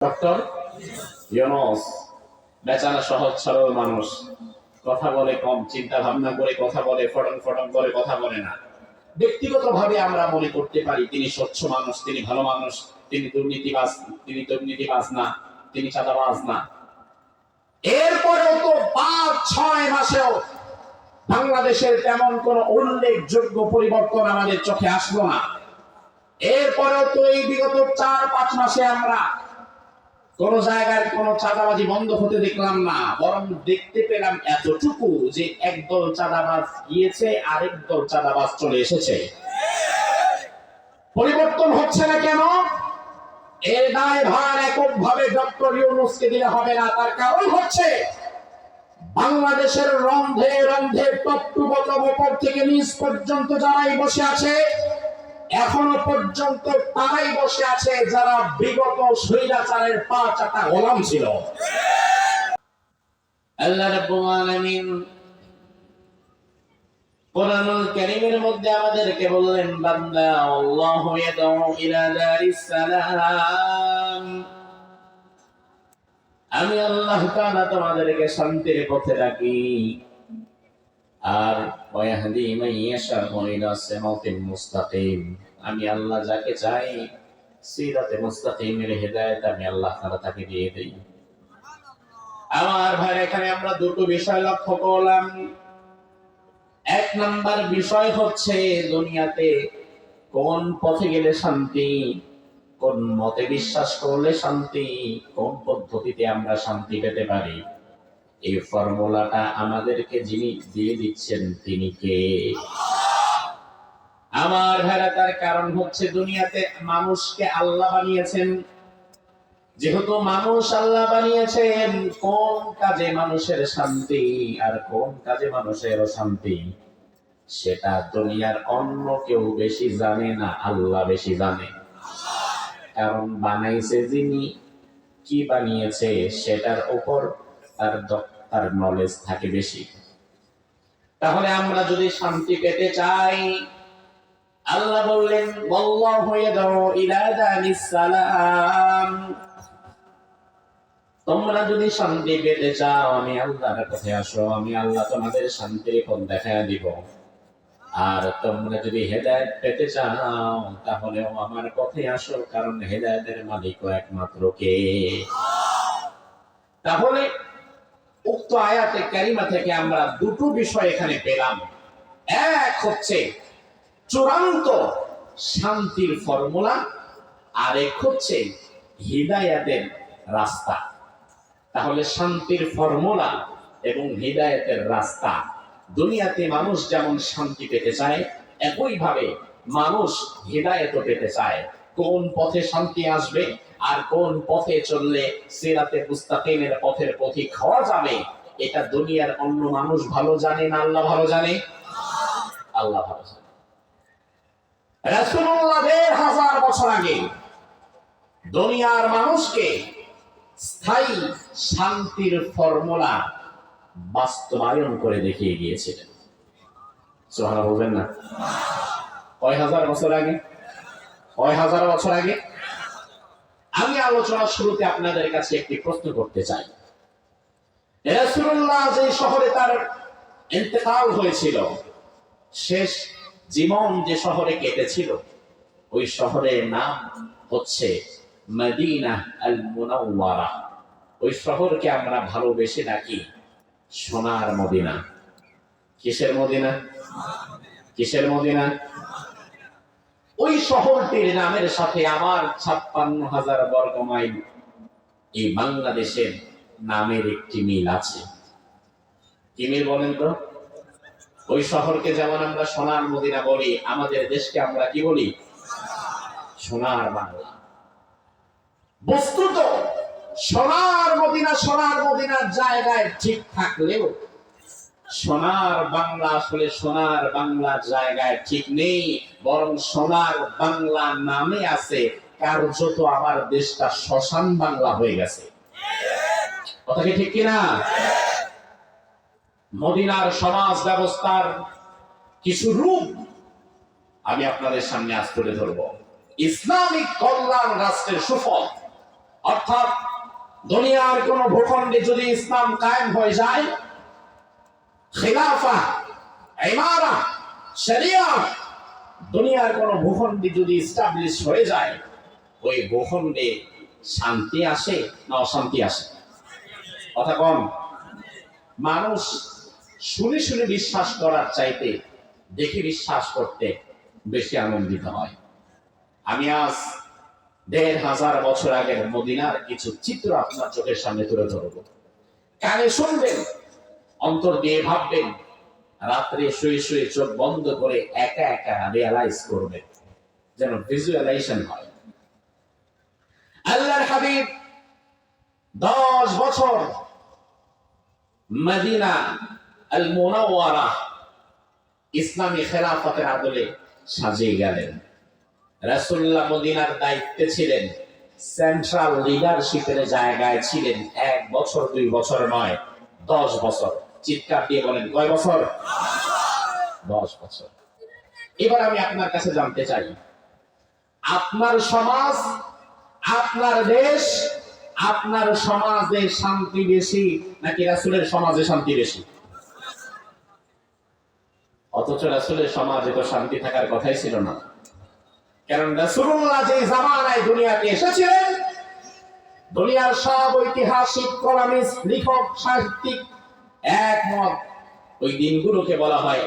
Doctor বেচারা সহজ সরল মানুষ। কথা বলে কম, চিন্তা ভাবনা করে কথা বলে, ফটন ফটন করে কথা বলে না। ব্যক্তিগতভাবে আমরা মনে করতে পারি তিনি স্বচ্ছ মানুষ, তিনি ভালো মানুষ, তিনি দুর্নীতিবাজ তিনি দুর্নীতিবাজ না, তিনি চাঁদাবাজ না। এরপরেও তো পাঁচ, ছয় মাসেও বাংলাদেশের তেমন কোন উল্লেখযোগ্য পরিবর্তন আমাদের চোখে আসলো না। এরপরেও তো এই বিগত চার, পাঁচ মাসে আমরা কোন জায়গায় কোন চাঁদাবাজি বন্ধ হতে দেখলাম না, বরং দেখতে পেলাম এতটুকু যে একদল চাঁদাবাজ গিয়েছে, আরেক দল চাঁদাবাজ চলে এসেছে। পরিবর্তন হচ্ছে না কেন? এর দায় ভার এককভাবে ডক্টর ইউনুসকে দিলে হবে না, তার কারণ হচ্ছে বাংলাদেশের রন্ধে রন্ধে টপটু বতম উপর থেকে নিচ পর্যন্ত যারাই বসে আছে এখনও পর্যন্ত তারাই বসে আছে যারা বিগত স্বৈরাচারের পা চাটা গোলাম ছিল। আল্লাহ রাব্বুল আলামিন কোরআনুল কারীমের মধ্যে আমাদেরকে বললেন, বান্দা, আল্লাহু ইয়াদউ ইলা দারিস সালাম। আমি আল্লাহ তাআলা তোমাদেরকে শান্তির পথে ডাকি আর ওয়াহদি ইয়াশাউ ইলা সিরাতিল মুস্তাকিম। আমি আল্লাহ যাকে চাই সিরাতে মুস্তাকিমের হেদায়েত আমি আল্লাহ তাআলা তাকে দিয়ে দেই। আমার ভাই, এখানে আমরা দুটো বিষয় লক্ষ্য করলাম। এক নাম্বার বিষয় হচ্ছে দুনিয়াতে কোন পথে গেলে শান্তি, কোন মতে বিশ্বাস করলে শান্তি, কোন পদ্ধতিতে আমরা শান্তি পেতে পারি। এই ফর্মুলাটা আমাদেরকে যিনি দিয়ে দিচ্ছেন, তিনি কে? আমার ভাইরা তার কারণ হচ্ছে দুনিয়াতে মানুষকে আল্লাহ বানিয়েছেন। যেহেতু মানুষ আল্লাহ বানিয়েছেন, কোন কাজে মানুষের শান্তি আর কোন কাজে মানুষের অশান্তি? সেটা দুনিয়ার অন্য কেউ বেশি জানে না, আল্লাহ বেশি জানে। কারণ বানাইছে যিনি, কি বানিয়েছে সেটার উপর তার তার নলেজ থাকে বেশি। তাহলে আমরা যদি শান্তি পেতে চাই, আল্লাহ বললেন সালাম তোমরা যদি শান্তি পেতে চাও, আমি আল্লাহর কাছে আসো, আমি আল্লাহ তোমাদের শান্তির পথ দেখায় দিব। আর তোমরা যদি হেদায়েত পেতে চাও তাহলে আমার পথে আসো, কারণ হেদায়েতের মালিকও একমাত্র কে? তাহলে উক্ত আয়াতে ক্যারিমা থেকে আমরা দুটো বিষয় এখানে পেলাম। এক হচ্ছে চূড়ান্ত শান্তির ফর্মুলা আর এক হচ্ছে হিদায়াতের রাস্তা। তাহলে শান্তির ফর্মুলা এবং হৃদায়তের রাস্তা। দুনিয়াতে মানুষ যেমন শান্তি পেতে চায়, একইভাবে মানুষ হৃদায়ত পেতে চায়। কোন পথে শান্তি আসবে আর কোন পথে চললে সিরাতে মুস্তাকিমের পথের পথিক খাওয়া যাবে? এটা দুনিয়ার অন্য মানুষ ভালো জানে না আল্লাহ ভালো জানে? আল্লাহ ভালো জানে। রাসূলুল্লাহ দেড় হাজার বছর আগে দুনিয়ার মানুষকে স্থায়ী শান্তির ফর্মুলা বাস্তবায়ন করে দেখিয়ে গিয়েছিলেন সোহানা বলবেন না? কয় হাজার বছর আগে? কয় হাজার বছর আগে, আমি আলোচনার শুরুতে আপনাদের কাছে একটি প্রশ্ন করতে চাই। রাসূলুল্লাহ যে শহরে তার ইন্তেকাল হয়েছিল, শেষ জীবন যে শহরে কেটেছিল, ওই শহরের নাম হচ্ছে মদিনা আল মুনাওয়ারা ওই শহরকে আমরা ভালোবেসে ডাকি সোনার মদিনা। কিসের মদিনা? কিসের মদিনা? ওই শহরটির নামের সাথে আমার ছাপ্পান্ন হাজার বর্গ মাইল এই বাংলাদেশের নামের একটি মিল আছে। কি মিল বলেন তো? ওই শহরকে যেমন আমরা সোনার মদিনা বলি, আমাদের দেশকে আমরা কি বলি? সোনার বাংলা। বস্তুত সোনার মদিনা সোনার মদিনার জায়গায় ঠিক থাকলেও সোনার বাংলা আসলে সোনার বাংলা জায়গায় ঠিক নেই, বরং সোনার বাংলা নামে আছে। কার্যত আমার দেশটা শ্মশান বাংলা হয়ে গেছে। কথা কি ঠিক কিনা? মদিনার সমাজ ব্যবস্থার কিছু রূপ আমি আপনাদের সামনে আজ তুলে ধরবো। ইসলামিক কল্যাণ রাষ্ট্রের সুফল। অর্থাৎ দুনিয়ার কোন ভূখণ্ডে যদি ইসলাম কায়েম হয়ে যায় খিলাফা, ইমারা, শরিয়া। দুনিয়ার কোন ভূখণ্ডে যদি স্টাবলিশ হয়ে যায়, ওই ভূখণ্ডে শান্তি আসে না অশান্তি আসে? কথা কম। মানুষ শুনে শুনে বিশ্বাস করার চাইতে দেখে বিশ্বাস করতে বেশি আনন্দিত হয়। আমি আজ দেড় হাজার বছর আগের মদিনার কিছু চিত্র আপনার চোখের সামনে তুলে ধরব। কানে শুনবেন অন্তর দিয়ে ভাববেন, রাত্রে শুয়ে শুয়ে চোখ বন্ধ করে একা একা রিয়ালাইজ করবেন, যেন ভিজুয়ালাইজেশন হয়। আল্লাহর হাবিব দশ বছর মদিনা আল মুনাওয়ারা ইসলামী খেলাফতের আদলে সাজিয়ে গেলেন। রাসূলুল্লাহ মদিনার দায়িত্বে ছিলেন সেন্ট্রাল লিডারশিপের জায়গায় ছিলেন, এক বছর, দুই বছর নয়, দশ বছর। চিৎকার দিয়ে বলেন, কয় বছর? দশ বছর। এবার আমি আপনার কাছে জানতে চাই, আপনার সমাজ, আপনার দেশ, আপনার সমাজে শান্তি বেশি নাকি রাসূলের সমাজে শান্তি বেশি? অথচ রাসূলের সমাজে তো শান্তি থাকার কথাই ছিল না। কারণ রাসূলুল্লাহ যে জামানায় দুনিয়াতে এসেছিলেন, দুনিয়ার সব ঐতিহাসিক কলামিস্ট লেখক, সাহিত্যিক একমত। ওই দিনগুলোকে বলা হয়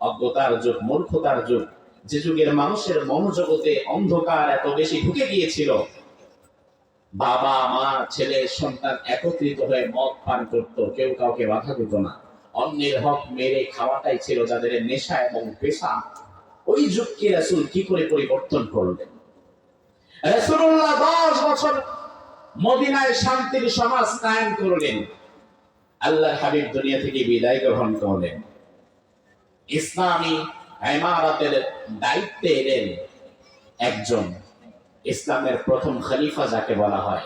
অজ্ঞতার যুগ, মূর্খতার যুগ। যে যুগের মানুষের মনোজগতে অন্ধকার এত বেশি ঢুকে গিয়েছিল। বাবা, মা, ছেলে, সন্তান একত্রিত হয়ে মদ পান করত। কেউ কাউকে বাধা দিত না। অন্যের হক মেরে খাওয়াটাই ছিল যাদের নেশা এবং পেশা। ওই যুগকে রাসূল কি করে পরিবর্তন করলেন? রাসূলুল্লাহ দশ বছর মদিনায় শান্তির সমাজ কায়েম করলেন। আল্লাহর হাবিব দুনিয়া থেকে বিদায় গ্রহণ করলেন। ইসলামী ইমারতের দায়িত্বে এলেন একজন ইসলামের প্রথম খলিফা যাকে বলা হয়।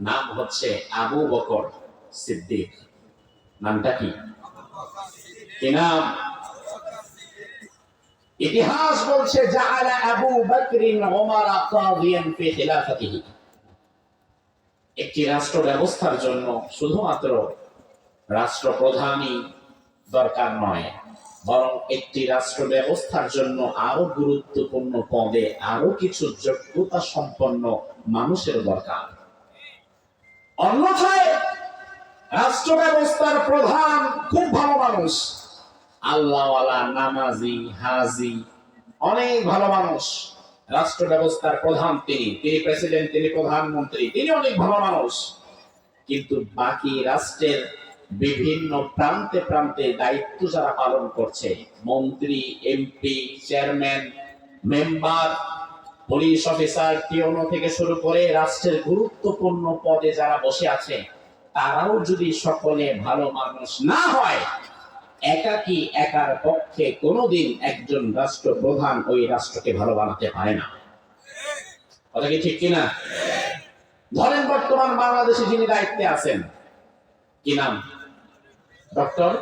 নাম হচ্ছে আবু বকর সিদ্দিক। নামটা কি? কি নাম? ইতিহাস বলছে, জাআলা আবু বকরিন ওমর কাদিয়ান ফি খিলাফাতিহি। একটি রাষ্ট্র ব্যবস্থার জন্য শুধুমাত্র রাষ্ট্রপ্রধানই দরকার নয়, বরং একটি রাষ্ট্র ব্যবস্থার জন্য আরও গুরুত্বপূর্ণ পদে আরও কিছু যোগ্যতা সম্পন্ন মানুষের দরকার। অন্যথায় রাষ্ট্র ব্যবস্থার প্রধান খুব ভালো মানুষ, আল্লাহওয়ালা, নামাজি, হাজি, অনেক ভালো মানুষ। রাষ্ট্র ব্যবস্থার প্রধান তিনি তিনি প্রেসিডেন্ট, তিনি প্রধানমন্ত্রী, তিনি অনেক ভালো মানুষ। কিন্তু বাকি রাষ্ট্রের বিভিন্ন প্রান্তে প্রান্তে দায়িত্ব যারা পালন করছে, মন্ত্রী, MP, chairman, member, police officer, পিওনো থেকে শুরু করে রাষ্ট্রের গুরুত্বপূর্ণ পদে যারা বসে আছে, তারাও যদি সকলে ভালো মানুষ না হয় একাকি একার পক্ষে কোনোদিন একজন রাষ্ট্র প্রধান ওই রাষ্ট্রকে ভালো বানাতে পারে না। কথা কি ঠিক কিনা? ধরেন বর্তমান বাংলাদেশে যিনি দায়িত্বে আছেন, কি নাম? ডক্টর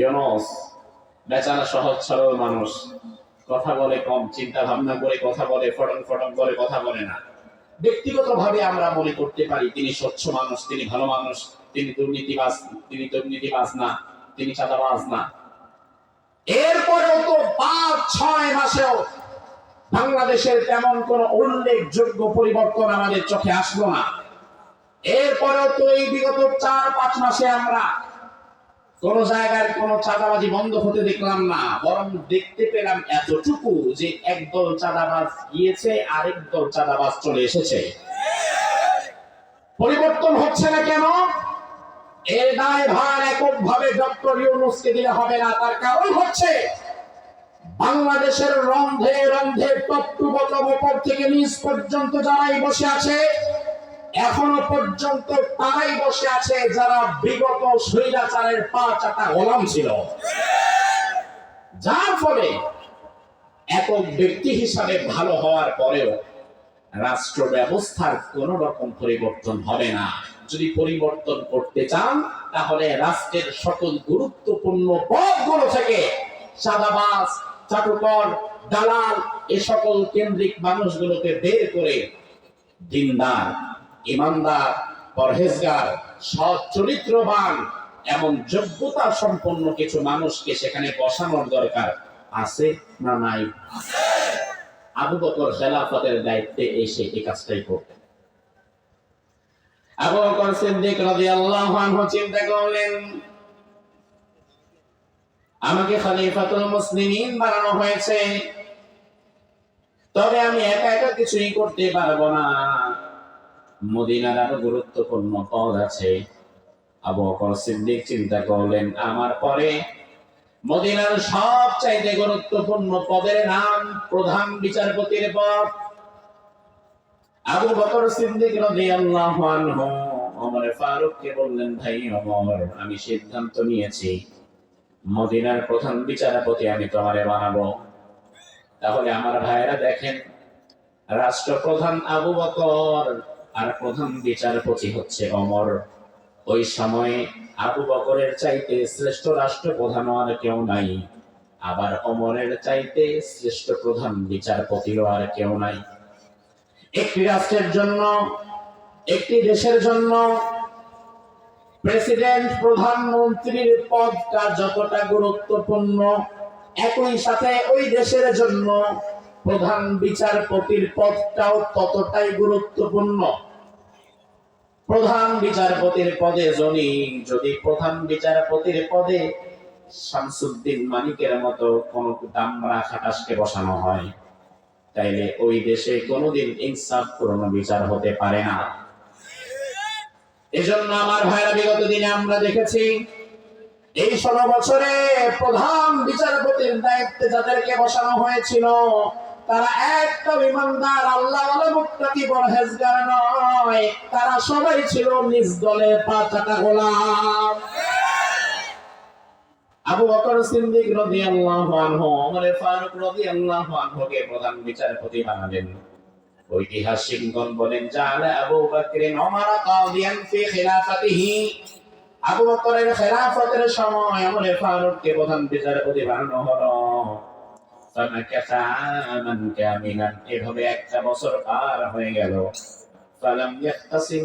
ইউনুস। বেচারা সহজ সরল মানুষ। কথা বলে কম চিন্তা ভাবনা করে কথা বলে, ফটন ফটন করে কথা বলে না। ব্যক্তিগতভাবে আমরা মনে করতে পারি, তিনি স্বচ্ছ মানুষ, তিনি ভালো মানুষ, তিনি দুর্নীতিবাজ তিনি দুর্নীতিবাজ না। তিনি চাঁদাবাজ না। এরপরেও তো পাঁচ, ছয় মাসেও বাংলাদেশের তেমন কোন উল্লেখযোগ্য পরিবর্তন আমাদের চোখে আসলো না। এরপরেও তো এই বিগত চার, পাঁচ মাসে আমরা কোন জায়গায় কোন চাঁদাবাজি বন্ধ হতে দেখলাম না, বরং দেখতে পেলাম এতটুকু যে একদল চাঁদাবাজ গিয়েছে, আরেক দল চাঁদাবাজ চলে এসেছে। পরিবর্তন হচ্ছে না কেন? এর দায় ভার এককভাবে ডক্টর ইউনুসকে দিলে হবে না, তার কারণ হচ্ছে বাংলাদেশের রন্ধে রন্ধে টপটু বটম ওপর থেকে নিচ পর্যন্ত যারাই বসে আছে, এখনও পর্যন্ত তারাই বসে আছে যারা বিগত স্বৈরাচারের পা চাটা গোলাম ছিল। যার ফলে একক ব্যক্তি হিসাবে ভালো হওয়ার পরেও রাষ্ট্র ব্যবস্থার কোন রকম পরিবর্তন হবে না। যদি পরিবর্তন করতে চান, তাহলে রাষ্ট্রের সকল গুরুত্বপূর্ণ পদগুলো থেকে সাদাবাস চাটুকর, দালাল, এ সকল কেন্দ্রিক মানুষগুলোকে বের করে দিনদার, ইমানদার, পরহেজগার, সৎ চরিত্রবান, এমন যোগ্যতা সম্পন্ন কিছু মানুষকে সেখানে বসানোর দরকার আছে না নাই? আবু বকর খেলাফতের দায়িত্বে এসে এই কাজটাই করতেন। আবু বকর সিদ্দিক রাদিয়াল্লাহু আনহু চিন্তা করলেন, আমাকে খলিফাতুল মুসলিমিন বানানো হয়েছে। তবে আমি একা একা কিছুই করতে পারব না। মদিনার আরও গুরুত্বপূর্ণ পদ আছে। আবু বকর সিদ্দিক চিন্তা করলেন, আমার পরে মদিনার সব চাইতে গুরুত্বপূর্ণ পদের নাম প্রধান বিচারপতির পদ। আবু বকর সিদ্দিক রাদিয়াল্লাহু আনহু ওমর ফারুককে বললেন, ভাই ওমর, আমি সিদ্ধান্ত নিয়েছি। মদিনার প্রধান বিচারপতি আমি তোমারে বানাবো। তাহলে আমার ভাইয়েরা দেখেন, রাষ্ট্রপ্রধান আবু বকর আর প্রধান বিচারপতি হচ্ছে অমর ওই সময়ে আবু বকরের চাইতে শ্রেষ্ঠ রাষ্ট্রপ্রধান আর কেউ নাই। আবার অমরের চাইতে শ্রেষ্ঠ প্রধান বিচারপতিরও আর কেউ নাই। একটি রাষ্ট্রের জন্য, একটি দেশের জন্য প্রেসিডেন্ট, প্রধানমন্ত্রীর পদটা যতটা গুরুত্বপূর্ণ। একই সাথে ওই দেশের জন্য প্রধান বিচারপতির পদটাও ততটাই গুরুত্বপূর্ণ। প্রধান বিচারপতির পদে জনি যদি প্রধান বিচারপতির পদে শামসুদ্দিন মানিকের মতো কোন দামরা খাটাসকে বসানো হয় তাইলে ওই দেশে কোনোদিন ইনসাফ পূর্ণ বিচার হতে পারে না। এজন্য আমার ভাইরা, বিগত দিনে আমরা দেখেছি, এই ষোলো বছরে প্রধান বিচারপতির দায়িত্বে যাদেরকে বসানো হয়েছিল, তারা একটা ইমানদার, আল্লাহ মুক্তি পরহেজগার নয়, তারা সবাই ছিল নিজ দলে পাঁচটা গোলাম। আবু বকর সিদ্দিক রাদিয়াল্লাহু আনহু, ওমর ফারুক রাদিয়াল্লাহু আনহুকে প্রধান বিচারপতি বানালেন। ঐতিহাসিকগণ বলেন জালা আবু বকরিন ওমর কাদিয়ান ফি খিলাফাতিহি। আবু বকরের খেলাফতের সময় ওমর ফারুককে প্রধান বিচারপতি বানানো হলো। এভাবে একটা বছর পার হয়ে গেল।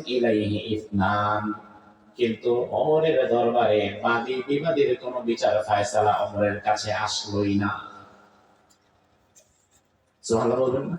ইলাইহি ইসনান। কিন্তু অমরের দরবারে বাদী বিবাদীর কোন বিচার ফায়সালা অমরের কাছে আসলোই না। সোহান বলবেন না?